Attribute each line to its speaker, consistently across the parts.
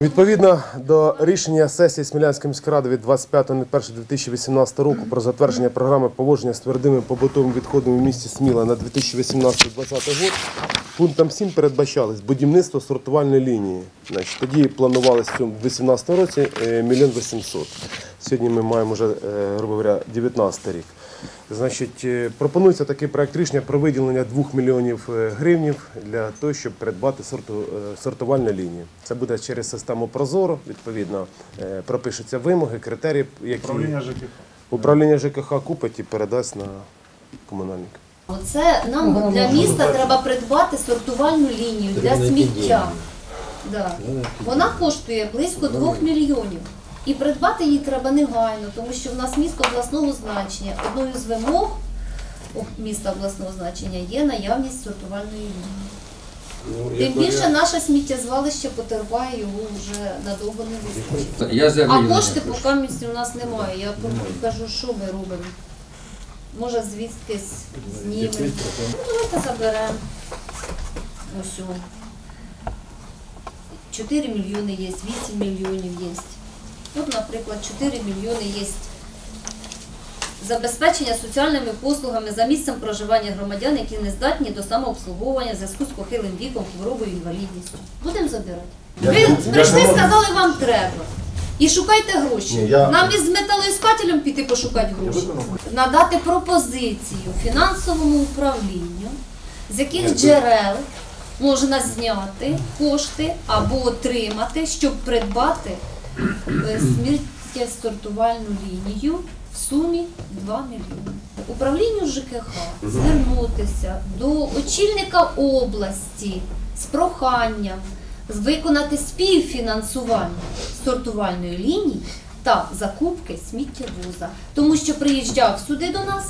Speaker 1: Відповідно до рішення сесії Смілянської міської ради від 25.01.2018 року про затвердження програми поводження з твердими побутовими відходами в місті Сміла на 2018-2020 рік, пунктом 7 передбачалось будівництво сортувальної лінії. Значить, тоді планувалось в цьому 2018 році е, мільйон 800. Сьогодні ми маємо вже, е, грубо говоря, 19 рік. Значить, е, пропонується такий проект рішення про виділення 2 мільйонів е, гривнів для того, щоб придбати сорту, е, сортувальну лінію. Це буде через систему Прозоро, відповідно, пропишуться вимоги, критерії, які
Speaker 2: Управління ЖКХ.
Speaker 1: управління ЖКХ купить і передасть на комунальника.
Speaker 3: Оце нам для міста треба придбати сортувальну лінію для сміття. Да. Вона коштує близько 2 мільйонів. І придбати її треба негайно, тому що в нас місто обласного значення. Одною з вимог міста обласного значення є наявність сортувальної лінії. Тим більше наше сміттєзвалище потерпає, його вже надовго не вистачить.
Speaker 4: Я
Speaker 3: А кошти поки місці у нас немає. Я кажу, що ми робимо. Може, звідки знімемо. Ну, давайте заберемо. Ось. о. 4 мільйони є, 8 мільйонів є. Тут, наприклад, 4 мільйони є. Забезпечення соціальними послугами за місцем проживання громадян, які не здатні до самообслуговування в зв'язку з похилим віком, хворобою, інвалідністю. Будемо забирати. Ви прийшли, сказали, вам треба. І шукайте гроші.
Speaker 2: Ні, я-
Speaker 3: Нам із металоіскателем піти пошукати гроші. Надати пропозицію фінансовому управлінню, з яких джерел можна зняти кошти або отримати, щоб придбати сміттєсортувальну лінію в сумі 2 мільйони. Управлінню ЖКХ звернутися до очільника області з проханням виконати співфінансування сортувальної лінії та закупки сміттєвоза. Тому що приїжджав сюди до нас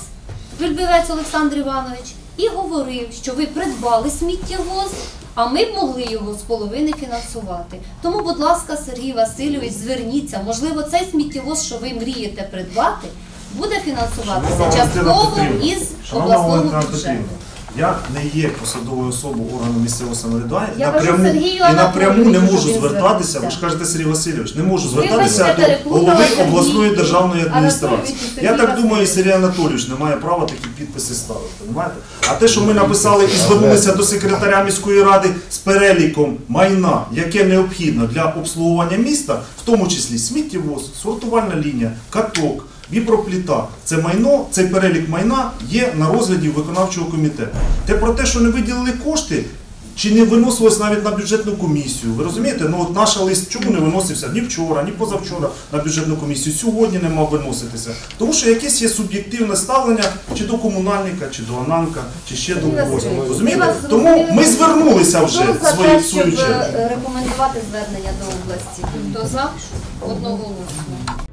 Speaker 3: Вільбівець Олександр Іванович і говорив, що ви придбали сміттєвоз, а ми б могли його з половини фінансувати. Тому, будь ласка, Сергій Васильович, зверніться. Можливо, цей сміттєвоз, що ви мрієте придбати, буде фінансуватися частково із обласного бюджету.
Speaker 2: Я не є посадовою особою органу місцевого самоврядування
Speaker 3: Я кажу
Speaker 2: напряму,
Speaker 3: Сергію
Speaker 2: і напряму не
Speaker 3: Анатолійовичу,
Speaker 2: можу звертатися. Ви ж кажете, Сергій Васильович, не можу звертатися до голови
Speaker 3: Сергій
Speaker 2: обласної державної адміністрації. Я
Speaker 3: Сергій
Speaker 2: так думаю, і
Speaker 3: Васильович.
Speaker 2: Сергій Анатолійович не має права такі підписи ставити. Понимаєте? А те, що ми написали і звернулися до секретаря міської ради з переліком майна, яке необхідно для обслуговування міста, в тому числі сміттєвоз, сортувальна лінія, каток. Віпропліта це майно, цей перелік майна є на розгляді виконавчого комітету. Те про те, що не виділили кошти, чи не виносилось навіть на бюджетну комісію. Ви розумієте? Ну от наш лист чому не виносився ні вчора, ні позавчора на бюджетну комісію. Сьогодні не мав виноситися. Тому що якесь є суб'єктивне ставлення чи до комунальника, чи до Ананка, чи ще до когось. Розумієте? Тому ми звернулися вже
Speaker 3: за
Speaker 2: свою
Speaker 3: щоб
Speaker 2: чергу.
Speaker 3: е, рекомендувати звернення до області? Хто за? Одноголосно.